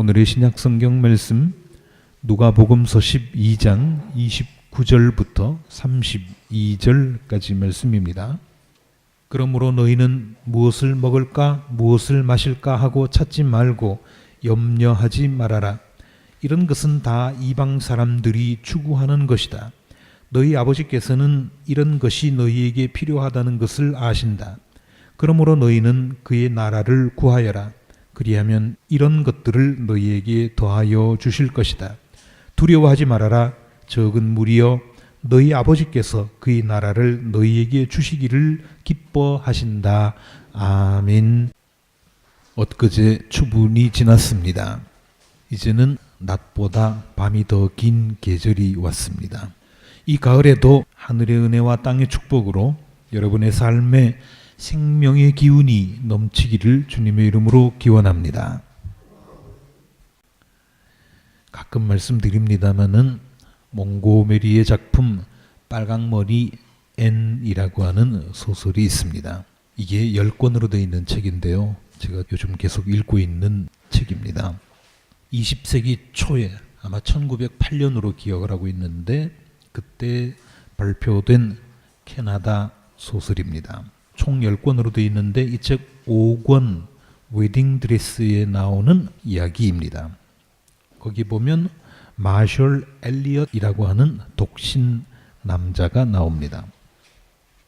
오늘의 신약 성경 말씀 누가복음서 12장 29절부터 32절까지 말씀입니다. 그러므로 너희는 무엇을 먹을까 무엇을 마실까 하고 찾지 말고 염려하지 말아라. 이런 것은 다 이방 사람들이 추구하는 것이다. 너희 아버지께서는 이런 것이 너희에게 필요하다는 것을 아신다. 그러므로 너희는 그의 나라를 구하여라. 그리하면 이런 것들을 너희에게 더하여 주실 것이다. 두려워하지 말아라. 적은 무리여 너희 아버지께서 그의 나라를 너희에게 주시기를 기뻐하신다. 아멘. 엊그제 추분이 지났습니다. 이제는 낮보다 밤이 더 긴 계절이 왔습니다. 이 가을에도 하늘의 은혜와 땅의 축복으로 여러분의 삶에 생명의 기운이 넘치기를 주님의 이름으로 기원합니다. 가끔 말씀드립니다마는 몽고메리의 작품 빨강머리 N이라고 하는 소설이 있습니다. 이게 10권으로 되어 있는 책인데요. 제가 요즘 계속 읽고 있는 책입니다. 20세기 초에 아마 1908년으로 기억을 하고 있는데 그때 발표된 캐나다 소설입니다. 총 10권으로 되어 있는데 이 책 5권 웨딩 드레스에 나오는 이야기입니다. 거기 보면 마셜 엘리엇이라고 하는 독신 남자가 나옵니다.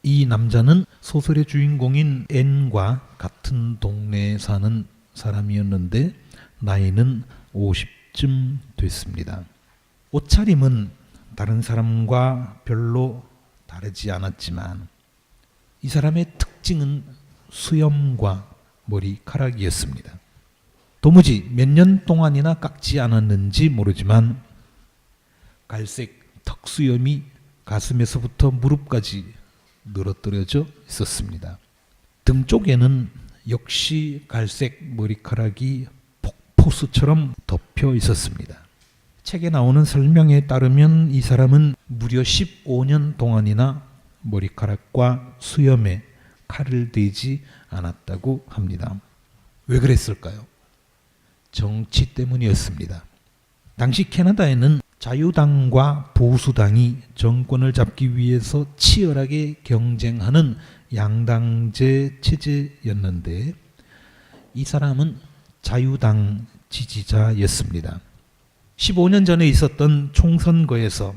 이 남자는 소설의 주인공인 앤과 같은 동네에 사는 사람이었는데 나이는 50쯤 됐습니다. 옷차림은 다른 사람과 별로 다르지 않았지만 이 사람의 특징은 수염과 머리카락이었습니다. 도무지 몇 년 동안이나 깎지 않았는지 모르지만 갈색 턱수염이 가슴에서부터 무릎까지 늘어뜨려져 있었습니다. 등 쪽에는 역시 갈색 머리카락이 폭포수처럼 덮여 있었습니다. 책에 나오는 설명에 따르면 이 사람은 무려 15년 동안이나 머리카락과 수염에 칼을 대지 않았다고 합니다. 왜 그랬을까요? 정치 때문이었습니다. 당시 캐나다에는 자유당과 보수당이 정권을 잡기 위해서 치열하게 경쟁하는 양당제 체제였는데 이 사람은 자유당 지지자였습니다. 15년 전에 있었던 총선거에서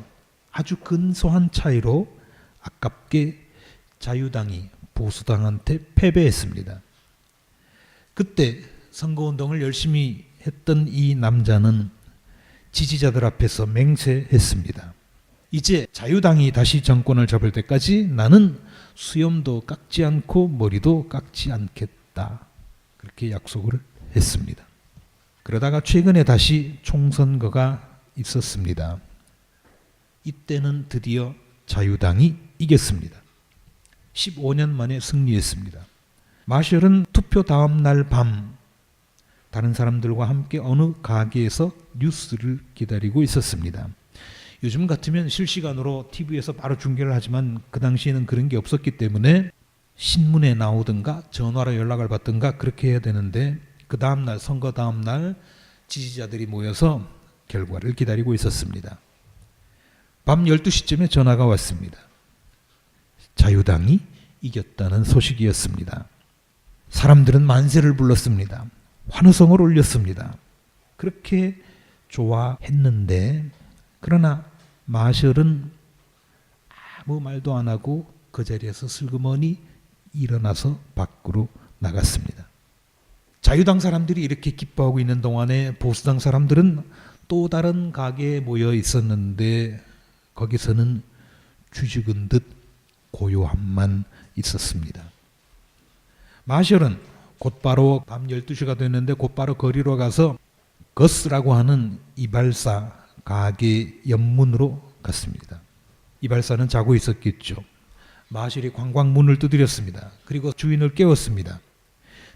아주 근소한 차이로 아깝게 자유당이 보수당한테 패배했습니다. 그때 선거운동을 열심히 했던 이 남자는 지지자들 앞에서 맹세했습니다. 이제 자유당이 다시 정권을 잡을 때까지 나는 수염도 깎지 않고 머리도 깎지 않겠다. 그렇게 약속을 했습니다. 그러다가 최근에 다시 총선거가 있었습니다. 이때는 드디어 자유당이 이겼습니다. 15년 만에 승리했습니다. 마셜은 투표 다음 날 밤 다른 사람들과 함께 어느 가게에서 뉴스를 기다리고 있었습니다. 요즘 같으면 실시간으로 TV에서 바로 중계를 하지만 그 당시에는 그런 게 없었기 때문에 신문에 나오든가 전화로 연락을 받든가 그렇게 해야 되는데 그 다음 날 선거 다음 날 지지자들이 모여서 결과를 기다리고 있었습니다. 밤 12시쯤에 전화가 왔습니다. 자유당이 이겼다는 소식이었습니다. 사람들은 만세를 불렀습니다. 환호성을 올렸습니다. 그렇게 좋아했는데 그러나 마셜은 아무 말도 안 하고 그 자리에서 슬그머니 일어나서 밖으로 나갔습니다. 자유당 사람들이 이렇게 기뻐하고 있는 동안에 보수당 사람들은 또 다른 가게에 모여 있었는데 거기서는 쥐죽은 듯 고요함만 있었습니다. 마셜은 곧바로 밤 12시가 됐는데 곧바로 거리로 가서 거스라고 하는 이발사 가게 옆문으로 갔습니다. 이발사는 자고 있었겠죠. 마실이 관광문을 두드렸습니다. 그리고 주인을 깨웠습니다.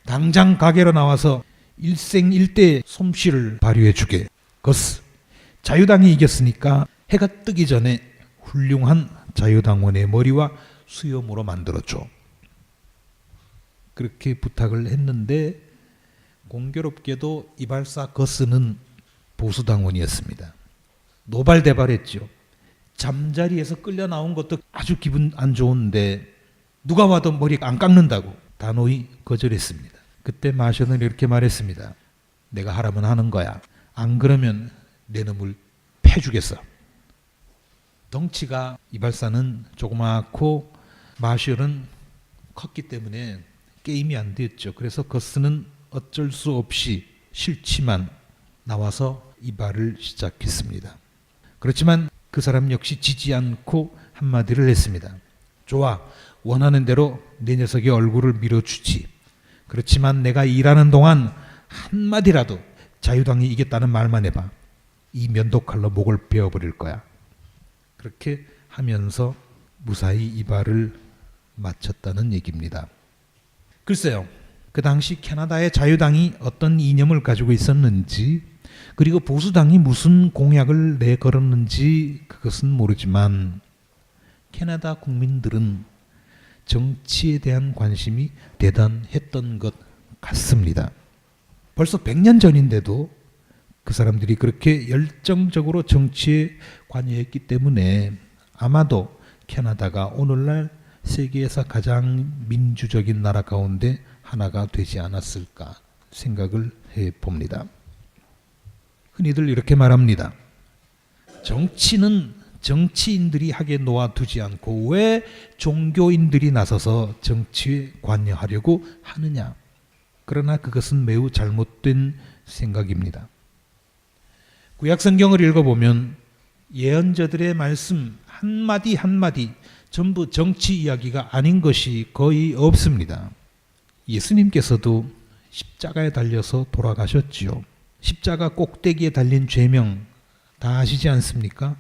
당장 가게로 나와서 일생일대 솜씨를 발휘해 주게. 거스. 자유당이 이겼으니까 해가 뜨기 전에 훌륭한 자유당원의 머리와 수염으로 만들어줘. 그렇게 부탁을 했는데 공교롭게도 이발사 거스는 보수당원이었습니다. 노발대발했죠. 잠자리에서 끌려 나온 것도 아주 기분 안 좋은데 누가 와도 머리 안 깎는다고 단호히 거절했습니다. 그때 마셔는 이렇게 말했습니다. 내가 하라면 하는 거야. 안 그러면 내 놈을 패주겠어. 덩치가 이발사는 조그맣고 마셜은 컸기 때문에 게임이 안 됐죠. 그래서 거스는 어쩔 수 없이 싫지만 나와서 이발을 시작했습니다. 그렇지만 그 사람 역시 지지 않고 한마디를 했습니다. 좋아. 원하는 대로 내 녀석의 얼굴을 밀어주지. 그렇지만 내가 일하는 동안 한마디라도 자유당이 이겼다는 말만 해봐. 이 면도칼로 목을 베어버릴 거야. 그렇게 하면서 무사히 이발을 마쳤다는 얘기입니다. 글쎄요. 그 당시 캐나다의 자유당이 어떤 이념을 가지고 있었는지 그리고 보수당이 무슨 공약을 내걸었는지 그것은 모르지만 캐나다 국민들은 정치에 대한 관심이 대단했던 것 같습니다. 벌써 100년 전인데도 그 사람들이 그렇게 열정적으로 정치에 관여했기 때문에 아마도 캐나다가 오늘날 세계에서 가장 민주적인 나라 가운데 하나가 되지 않았을까 생각을 해 봅니다. 흔히들 이렇게 말합니다. 정치는 정치인들이 하게 놓아두지 않고 왜 종교인들이 나서서 정치에 관여하려고 하느냐. 그러나 그것은 매우 잘못된 생각입니다. 구약 성경을 읽어보면 예언자들의 말씀 한마디 한마디 전부 정치 이야기가 아닌 것이 거의 없습니다. 예수님께서도 십자가에 달려서 돌아가셨지요. 십자가 꼭대기에 달린 죄명 다 아시지 않습니까?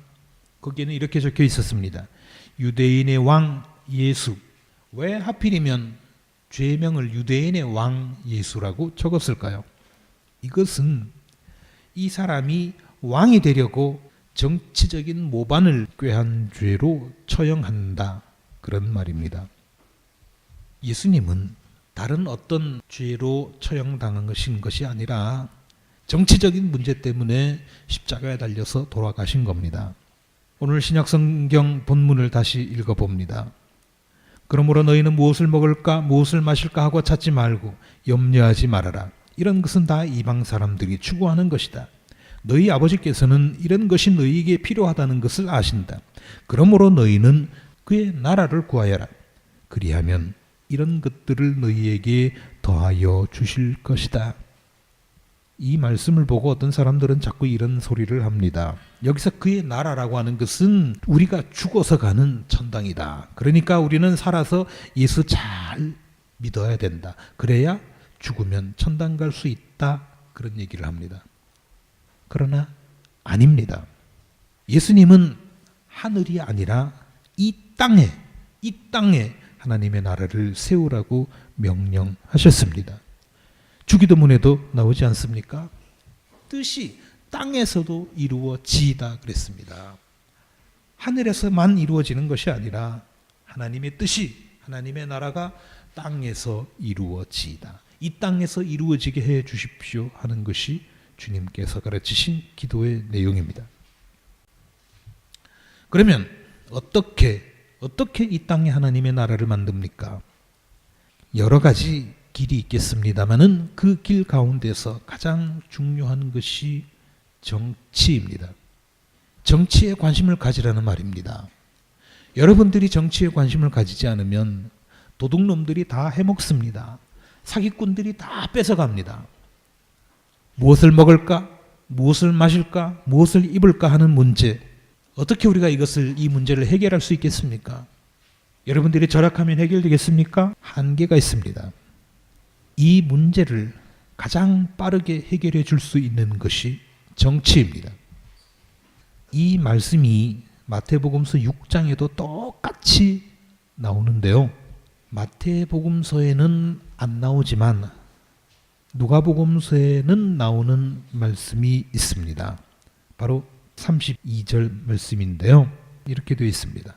거기에는 이렇게 적혀 있었습니다. 유대인의 왕 예수. 왜 하필이면 죄명을 유대인의 왕 예수라고 적었을까요? 이것은 이 사람이 왕이 되려고 정치적인 모반을 꾀한 죄로 처형한다. 그런 말입니다. 예수님은 다른 어떤 죄로 처형당한 것인 것이 아니라 정치적인 문제 때문에 십자가에 달려서 돌아가신 겁니다. 오늘 신약 성경 본문을 다시 읽어 봅니다. 그러므로 너희는 무엇을 먹을까 무엇을 마실까 하고 찾지 말고 염려하지 말아라. 이런 것은 다 이방 사람들이 추구하는 것이다. 너희 아버지께서는 이런 것이 너희에게 필요하다는 것을 아신다. 그러므로 너희는 그의 나라를 구하여라. 그리하면 이런 것들을 너희에게 더하여 주실 것이다. 이 말씀을 보고 어떤 사람들은 자꾸 이런 소리를 합니다. 여기서 그의 나라라고 하는 것은 우리가 죽어서 가는 천당이다. 그러니까 우리는 살아서 예수 잘 믿어야 된다. 그래야 죽으면 천당 갈 수 있다. 그런 얘기를 합니다. 그러나 아닙니다. 예수님은 하늘이 아니라 이 땅에, 이 땅에 하나님의 나라를 세우라고 명령하셨습니다. 주기도문에도 나오지 않습니까? 뜻이 땅에서도 이루어지다 그랬습니다. 하늘에서만 이루어지는 것이 아니라 하나님의 뜻이 하나님의 나라가 땅에서 이루어지다. 이 땅에서 이루어지게 해 주십시오 하는 것이 주님께서 가르치신 기도의 내용입니다. 그러면 어떻게 어떻게 이 땅에 하나님의 나라를 만듭니까? 여러 가지 길이 있겠습니다만은 그 길 가운데서 가장 중요한 것이 정치입니다. 정치에 관심을 가지라는 말입니다. 여러분들이 정치에 관심을 가지지 않으면 도둑놈들이 다 해먹습니다. 사기꾼들이 다 뺏어갑니다. 무엇을 먹을까? 무엇을 마실까? 무엇을 입을까 하는 문제. 어떻게 우리가 이것을 이 문제를 해결할 수 있겠습니까? 여러분들이 절약하면 해결되겠습니까? 한계가 있습니다. 이 문제를 가장 빠르게 해결해 줄 수 있는 것이 정치입니다. 이 말씀이 마태복음서 6장에도 똑같이 나오는데요. 마태복음서에는 안 나오지만 누가복음서에는 나오는 말씀이 있습니다. 바로 32절 말씀인데요. 이렇게 되어 있습니다.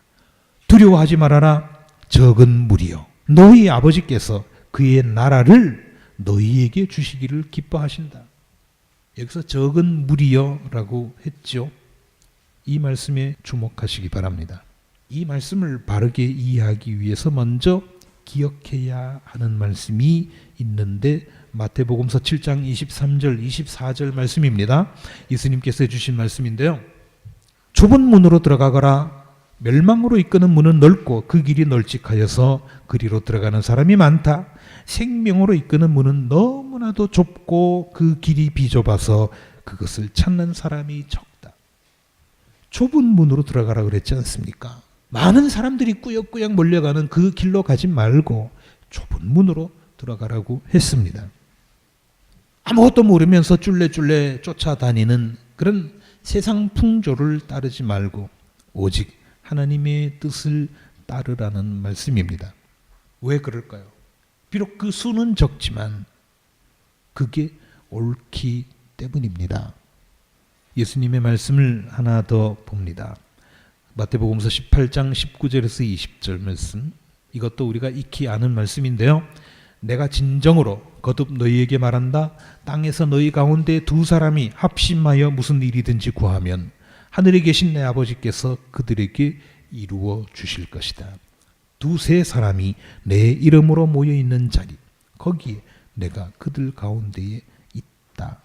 두려워하지 말아라 적은 무리여 너희 아버지께서 그의 나라를 너희에게 주시기를 기뻐하신다. 여기서 적은 무리여라고 했죠. 이 말씀에 주목하시기 바랍니다. 이 말씀을 바르게 이해하기 위해서 먼저 기억해야 하는 말씀이 있는데 마태복음서 7장 23절 24절 말씀입니다. 예수님께서 주신 말씀인데요. 좁은 문으로 들어가거라 멸망으로 이끄는 문은 넓고 그 길이 널찍하여서 그리로 들어가는 사람이 많다. 생명으로 이끄는 문은 너무나도 좁고 그 길이 비좁아서 그것을 찾는 사람이 적다. 좁은 문으로 들어가라 그랬지 않습니까? 많은 사람들이 꾸역꾸역 몰려가는 그 길로 가지 말고 좁은 문으로 들어가라고 했습니다. 아무것도 모르면서 쫄래쫄래 쫓아다니는 그런 세상 풍조를 따르지 말고 오직 하나님의 뜻을 따르라는 말씀입니다. 왜 그럴까요? 비록 그 수는 적지만 그게 옳기 때문입니다. 예수님의 말씀을 하나 더 봅니다. 마태복음서 18장 19절에서 20절 말씀. 이것도 우리가 익히 아는 말씀인데요. 내가 진정으로 거듭 너희에게 말한다. 땅에서 너희 가운데 두 사람이 합심하여 무슨 일이든지 구하면 하늘에 계신 내 아버지께서 그들에게 이루어 주실 것이다. 두세 사람이 내 이름으로 모여 있는 자리 거기에 내가 그들 가운데에 있다.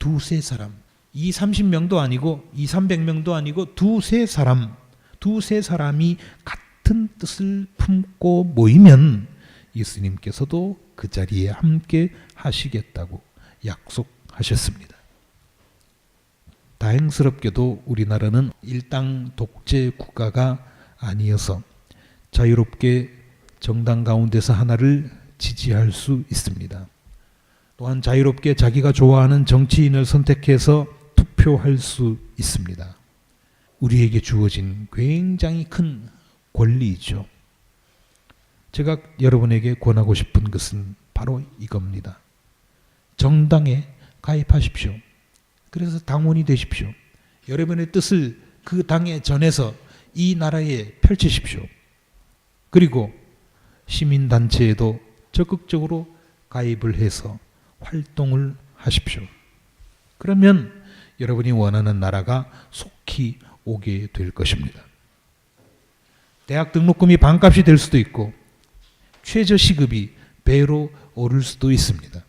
두세 사람 이 30명도 아니고 이 300명도 아니고 두세 사람 두세 사람이 같은 뜻을 품고 모이면 예수님께서도 그 자리에 함께 하시겠다고 약속하셨습니다. 다행스럽게도 우리나라는 일당 독재 국가가 아니어서 자유롭게 정당 가운데서 하나를 지지할 수 있습니다. 또한 자유롭게 자기가 좋아하는 정치인을 선택해서 투표할 수 있습니다. 우리에게 주어진 굉장히 큰 권리이죠. 제가 여러분에게 권하고 싶은 것은 바로 이겁니다. 정당에 가입하십시오. 그래서 당원이 되십시오. 여러분의 뜻을 그 당에 전해서 이 나라에 펼치십시오. 그리고 시민단체에도 적극적으로 가입을 해서 활동을 하십시오. 그러면 여러분이 원하는 나라가 속히 오게 될 것입니다. 대학 등록금이 반값이 될 수도 있고 최저 시급이 배로 오를 수도 있습니다.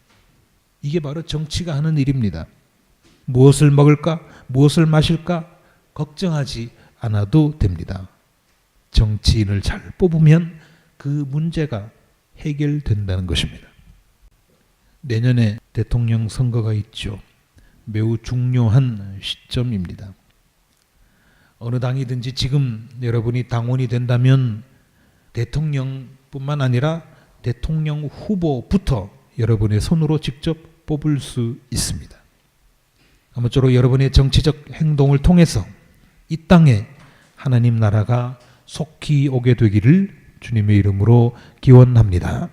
이게 바로 정치가 하는 일입니다. 무엇을 먹을까? 무엇을 마실까? 걱정하지 않아도 됩니다. 정치인을 잘 뽑으면 그 문제가 해결된다는 것입니다. 내년에 대통령 선거가 있죠. 매우 중요한 시점입니다. 어느 당이든지 지금 여러분이 당원이 된다면 대통령 뿐만 아니라 대통령 후보부터 여러분의 손으로 직접 뽑을 수 있습니다. 아무쪼록 여러분의 정치적 행동을 통해서 이 땅에 하나님 나라가 속히 오게 되기를 주님의 이름으로 기원합니다.